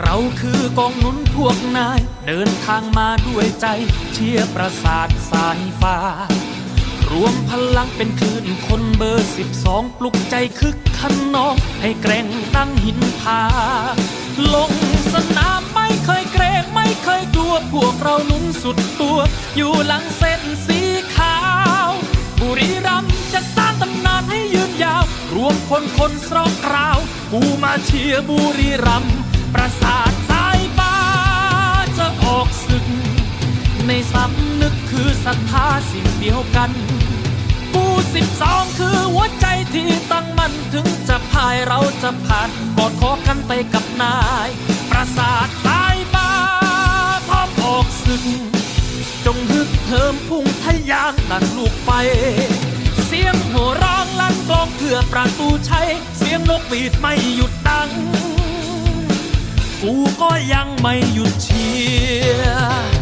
เราคือกองหนุนพวกนาย เดินทางมาด้วยใจ เชียร์ประสาทสายฟ้า รวมพลังเป็นคลื่นคนเบอร์สิบสองปลุกใจคึกขันนอง ให้แกร่งตั้งหินผาลงสนามไม่เคยเกรงไม่เคยกลัวพวกเราหนุนสุดตัว อยู่หลังเส้นสีขาว บุรีรัมย์จะสร้างตำนานให้ยืนยาว รวมคนคนสรองกราวกูมาเชียร์บุรีรัมย์ ประสาทสายฟ้าจะออกศึก ในสำนึกคือศรัทธาสิ่งเดียวกัน กูสิบสองคือหัวใจที่ตั้งมั่นถึงจะพายเราจะผ่านกอดคอกันไปกับนาย ประสาทสายฟ้าพร้อมออกศึก จงฮึกเหิมพุ่งทะยานดันลูกไฟเสียงหัวร้องลั่นกลองเพื่อประตูชัยเสียงนกหวีดไม่หยุดดัง กูก็ยังไม่หยุดเชียร์